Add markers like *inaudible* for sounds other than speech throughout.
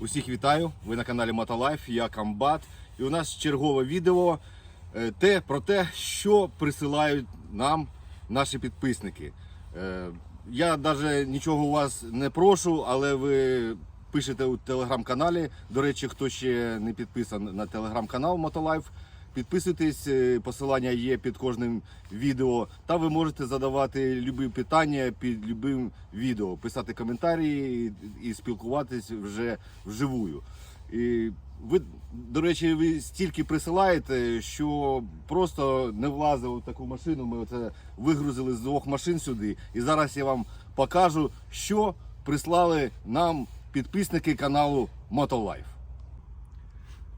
Усіх вітаю! Ви на каналі Мотолайф, я Камбат. І у нас чергове відео е, те, про те, що присилають нам наші підписники. Е, Я навіть нічого у вас не прошу, але ви пишете у телеграм-каналі. До речі, хто ще не підписаний на телеграм-канал Мотолайф, підписуйтесь, е, посилання є під кожним відео. Та ви можете задавати любі питання під любим відео, писати коментарі і, спілкуватись вже вживую. І ви, до речі, ви стільки присилаєте, що просто не влазив таку машину. Ми оце вигрузили з двох машин сюди. І зараз я вам покажу, що прислали нам підписники каналу Мотолайф.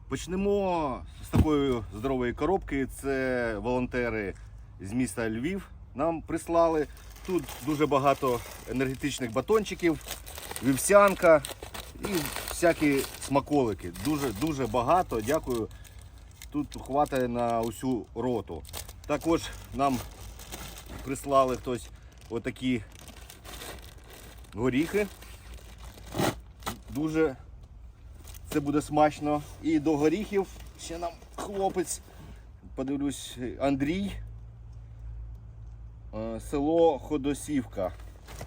Почнемо з такої здорової коробки. Це волонтери з міста Львів нам прислали. Тут дуже багато енергетичних батончиків, вівсянка і всякі смаколики. Дуже дуже багато. Дякую. Тут хватає на усю роту. Також нам прислали хтось отакі горіхи. Дуже це буде смачно. І до горіхів ще нам хлопець, подивлюсь, Андрій, е, село Ходосівка.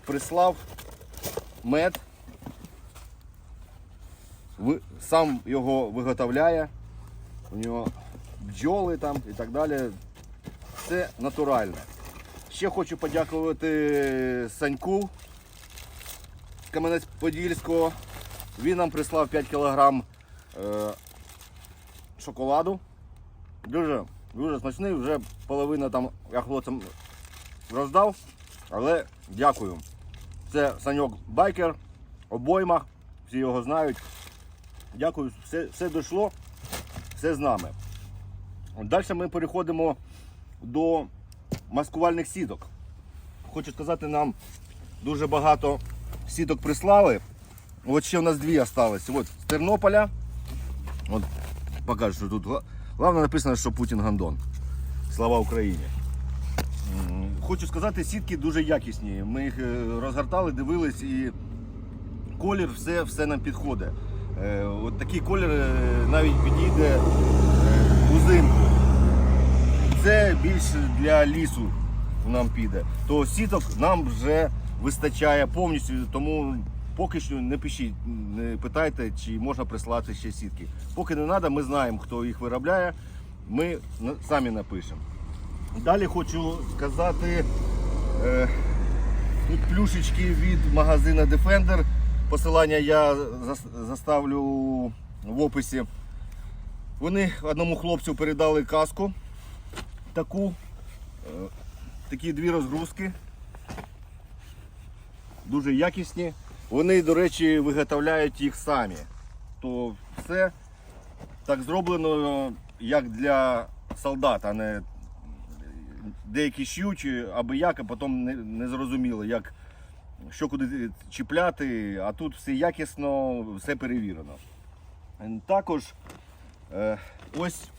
Прислав мед. Сам його виготовляє. У нього бджоли там і так далі. Це натуральне. Ще хочу подякувати Саньку з Кам'янець-Подільського. Він нам прислав 5 кг е, шоколаду. Дуже, дуже смачний, вже половина там я хлопцям роздав. Але дякую. Це Саньок Байкер, обойма, всі його знають. Дякую, все, все дійшло, все з нами. Далі ми переходимо до маскувальних сіток. Хочу сказати, нам дуже багато сіток прислали. От ще у нас дві осталось. От з Тернополя. От покажу, що тут. гла- Головне написано, що Путін гандон. Слава Україні. Хочу сказати, сітки дуже якісні. Ми їх е, розгортали, дивились і колір все, все нам підходить. Е, От такий колір е, навіть підійде узимку. Це більше для лісу нам піде. То сіток нам вже вистачає повністю, тому поки що не пишіть, не питайте, чи можна прислати ще сітки. Поки не треба, ми знаємо, хто їх виробляє, ми самі напишемо. Далі хочу сказати, е, тут плюшечки від магазину Defender. Посилання я заставлю в описі. Вони одному хлопцю передали каску таку, е, такі дві розгрузки. Дуже якісні. Вони, до речі, виготовляють їх самі. То все так зроблено, як для солдат, а не деякі ш'ють аби як, а потім не, зрозуміло, як, що куди чіпляти, а тут все якісно, все перевірено. Також е, ось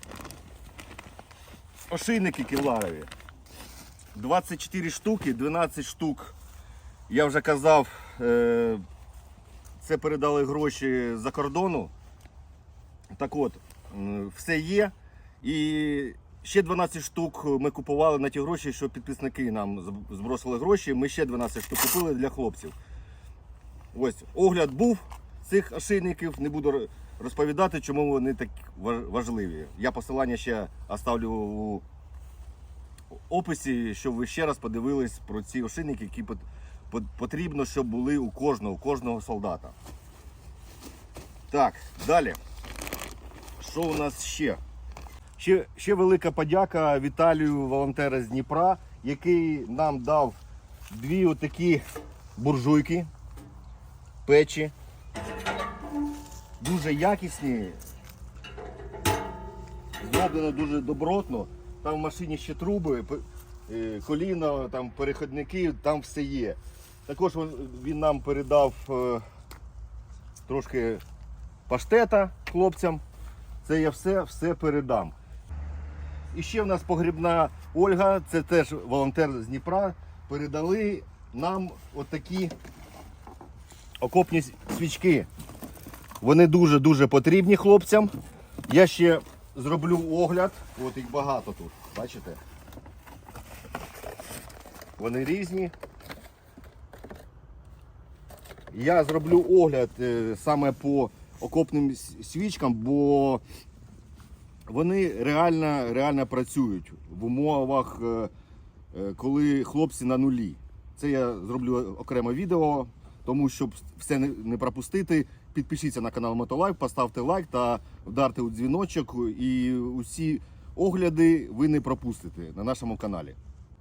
ошейники кевларові. 24 штуки, 12 штук. Я вже казав, е, це передали гроші за кордону. Так от, все є. І ще 12 штук ми купували на ті гроші, що підписники нам збросили гроші. Ми ще 12 штук купили для хлопців. Ось огляд був цих ошейників. Не буду розповідати, чому вони так важливі. Я посилання ще оставлю у описі, щоб ви ще раз подивились про ці ошейники, які потрібно, щоб були у кожного, у кожного солдата. Так, далі. Що у нас ще? Ще, ще велика подяка Віталію, волонтера з Дніпра, який нам дав дві отакі буржуйки, печі. Дуже якісні. Зроблено дуже добротно. Там в машині ще труби, е, коліна, там переходники, там все є. Також він- нам передав е, трошки паштета хлопцям. Це я все, все передам. І ще в нас погрібна Ольга, це теж волонтер з Дніпра. Передали нам отакі окопні свічки. Вони дуже-дуже потрібні хлопцям. Я ще зроблю огляд. От їх багато тут. Бачите? Вони різні. Я зроблю огляд е, саме по окопним свічкам, бо вони реально, реально працюють в умовах, е, е, коли хлопці на нулі. Це я зроблю окреме відео, тому щоб все не, пропустити. Підпишіться на канал Мотолайф, поставте лайк та вдарте у дзвіночок. І усі огляди ви не пропустите на нашому каналі.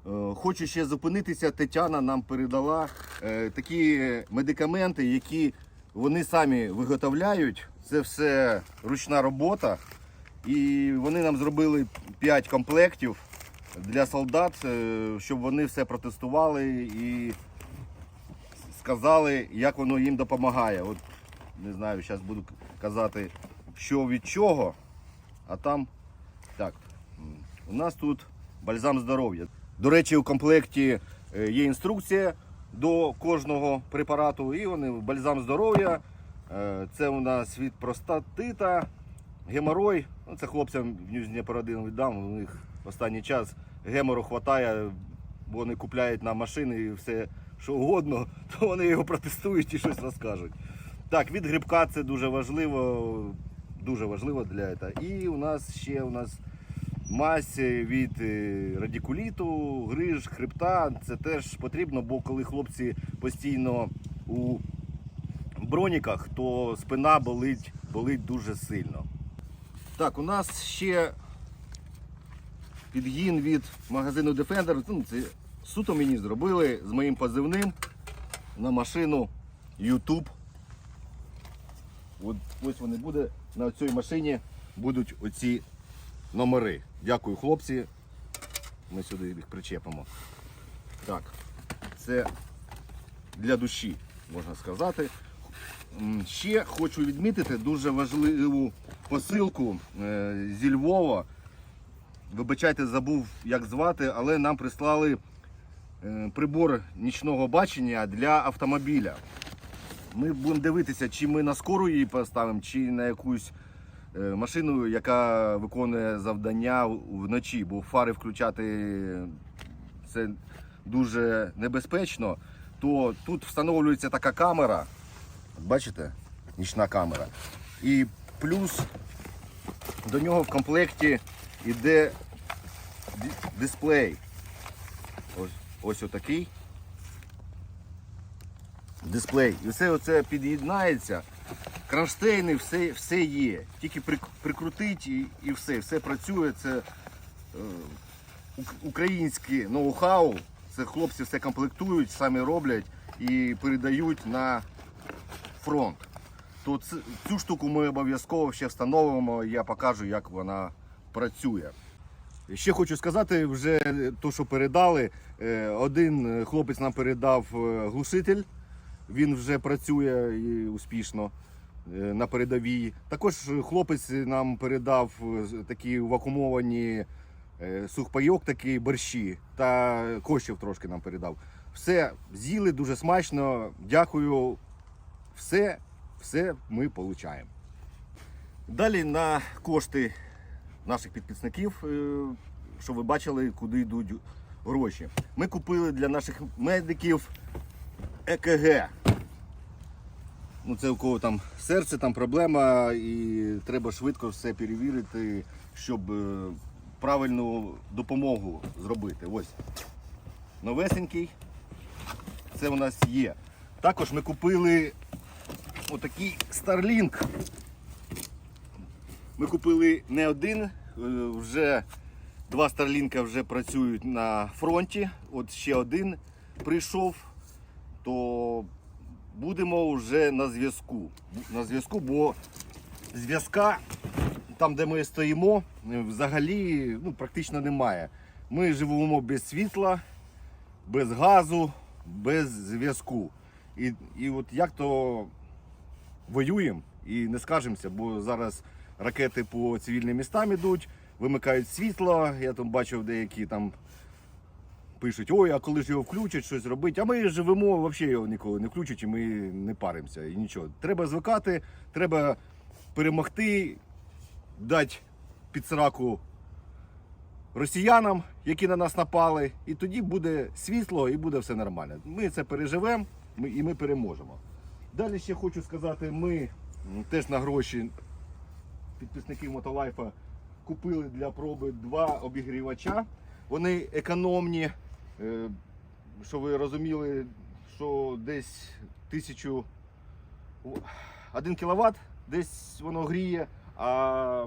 Е, Хочу ще зупинитися. Тетяна нам передала е, такі медикаменти, які вони самі виготовляють. Це все ручна робота. І вони нам зробили 5 комплектів для солдат, е, щоб вони все протестували і сказали, як воно їм допомагає. От не знаю, зараз буду казати, що від чого. А там так. У нас тут бальзам здоров'я. До речі, у комплекті е, є інструкція до кожного препарату. І вони бальзам здоров'я. Е, Це у нас від простатита, геморой. Ну, це хлопцям в Ньюз один віддам. У них останній час гемору хватає, бо вони купляють на машини і все що угодно, *laughs* то вони його протестують і щось розкажуть. Так, від грибка це дуже важливо, дуже важливо для цього. І у нас ще у нас мазь від е, радикуліту, гриж, хребта. Це теж потрібно, бо коли хлопці постійно у броніках, то спина болить, болить дуже сильно. Так, у нас ще підгін від магазину Defender. Ну, Це суто мені зробили з моїм позивним на машину YouTube. От, ось вони буде на цій машині будуть оці номери. Дякую, хлопці. Ми сюди їх причепимо. Так, це для душі, можна сказати. Ще хочу відмітити дуже важливу посилку е, зі Львова. Вибачайте, забув, як звати, але нам прислали е, прибор нічного бачення для автомобіля. Ми будемо дивитися, чи ми на скору її поставимо, чи на якусь машину, яка виконує завдання вночі, бо фари включати це дуже небезпечно. То тут встановлюється така камера. Бачите? Нічна камера. І плюс до нього в комплекті йде дисплей. Ось, ось отакий дисплей. І все оце під'єднається. Кронштейни, все, все є. Тільки прикрутить і, і все. Все працює. Це е, українське ноу-хау. Це хлопці все комплектують, самі роблять і передають на фронт. То ц- цю штуку ми обов'язково ще встановимо, я покажу, як вона працює. Ще хочу сказати, вже то, що передали. е, Один хлопець нам передав е, глушитель. Він вже працює успішно е, на передовій. Також хлопець нам передав е, такі вакуумовані е, сухпайок, такі борщі та коштів трошки нам передав. Все з'їли дуже смачно. Дякую. Все, все ми отримуємо. Далі на кошти наших підписників, щоб ви бачили, куди йдуть гроші. Ми купили для наших медиків ЕКГ. Ну, це у кого там серце, там проблема, і треба швидко все перевірити, щоб е, правильну допомогу зробити. Ось новесенький. Це у нас є. Також ми купили отакий Starlink. Ми купили не один, е, вже два Старлінка вже працюють на фронті. От ще один прийшов, то будемо вже на зв'язку. На зв'язку, бо зв'язка там, де ми стоїмо, взагалі ну, практично немає. Ми живемо без світла, без газу, без зв'язку. І, і от як то воюємо і не скажемося, бо зараз ракети по цивільним містам ідуть, вимикають світло. Я там бачив деякі там пишуть, ой, а коли ж його включать, щось робить. А ми живемо, взагалі його ніколи не включать, і ми не паримося. І нічого. Треба звикати, треба перемогти, дати під сраку росіянам, які на нас напали, і тоді буде світло і буде все нормально. Ми це переживемо і ми переможемо. Далі ще хочу сказати, ми теж на гроші підписників Мотолайфа купили для проби два обігрівача. Вони економні, що ви розуміли, що десь тисячу 1 кВт десь воно гріє, а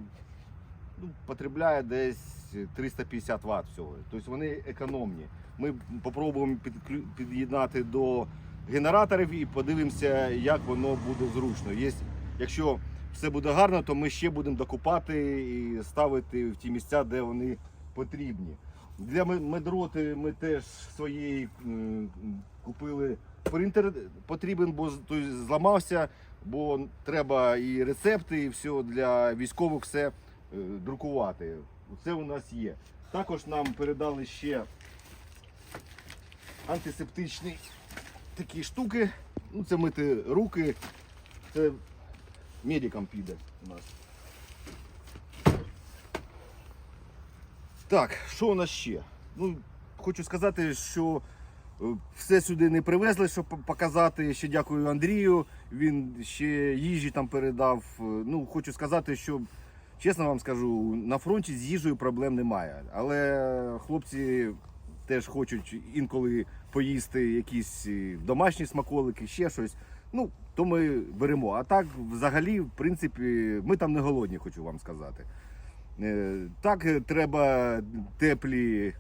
ну, потребляє десь 350 Вт всього. Тобто вони економні. Ми попробуємо підклю- під'єднати до генераторів і подивимося, як воно буде зручно. Є, якщо все буде гарно, то ми ще будемо докупати і ставити в ті місця, де вони потрібні. Для медроти ми теж своєї купили принтер потрібен, бо той зламався, бо треба і рецепти, і все для військових все е, друкувати. Це у нас є. Також нам передали ще антисептичні такі штуки. Ну, це мити руки. Це медикам піде у нас. Так, що у нас ще? Ну, хочу сказати, що е, все сюди не привезли, щоб показати. Ще дякую Андрію. Він ще їжі там передав. Е, Ну, хочу сказати, що чесно вам скажу, на фронті з їжею проблем немає. Але хлопці теж хочуть інколи поїсти якісь е, домашні смаколики, ще щось. Ну, то ми беремо. А так, взагалі, в принципі, ми там не голодні, хочу вам сказати. Е, Так, е, треба теплі,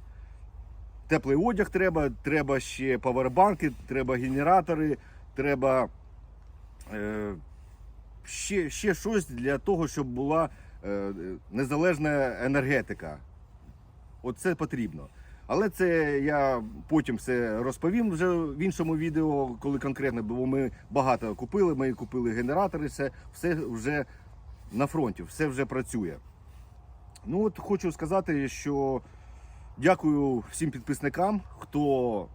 теплий одяг, треба, треба ще павербанки, треба генератори, треба е, ще, ще щось для того, щоб була незалежна енергетика. Оце потрібно. Але це я потім все розповім вже в іншому відео, коли конкретно, бо ми багато купили. Ми купили генератори, все, все вже на фронті, все вже працює. Ну от хочу сказати, що дякую всім підписникам, хто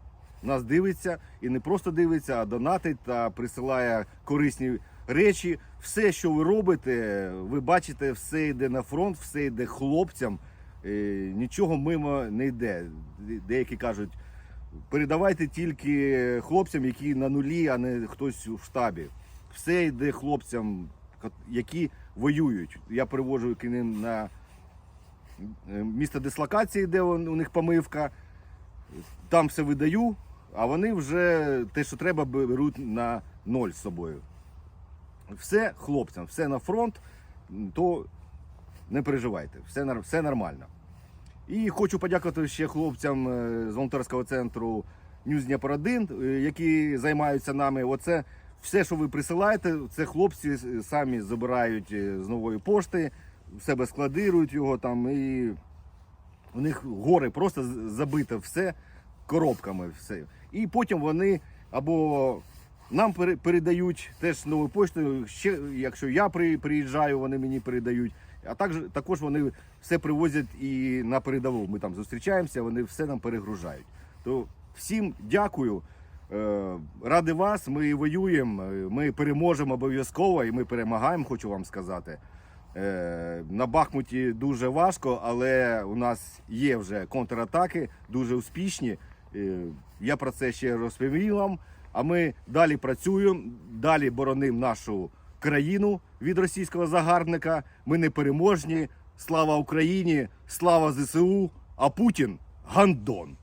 нас дивиться і не просто дивиться, а донатить та присилає корисні речі. Все, що ви робите, ви бачите, все йде на фронт, все йде хлопцям. Е, Нічого мимо не йде. Деякі кажуть, передавайте тільки хлопцям, які на нулі, а не хтось в штабі. Все йде хлопцям, які воюють. Я привожу к ним на місце дислокації, де у них помивка. Там все видаю, а вони вже те, що треба, беруть на ноль з собою. Все хлопцям, все на фронт, то не переживайте, все, все нормально. І хочу подякувати ще хлопцям е, з волонтерського центру Дніпро 1, е, які займаються нами. Оце все, що ви присилаєте, це хлопці самі забирають е, з нової пошти, в себе складирують його там і у них гори просто забите все коробками. все. І потім вони або нам передають теж новою поштою, ще, якщо я приїжджаю, вони мені передають. А також, також вони все привозять і на передову. Ми там зустрічаємося, вони все нам перегружають. То всім дякую. Е, Ради вас, ми воюємо, ми переможемо обов'язково і ми перемагаємо, хочу вам сказати. Е, На Бахмуті дуже важко, але у нас є вже контратаки, дуже успішні. Е, Я про це ще розповім вам. А ми далі працюємо, далі боронимо нашу країну від російського загарбника. Ми непереможні. Слава Україні! Слава ЗСУ! А Путін гандон!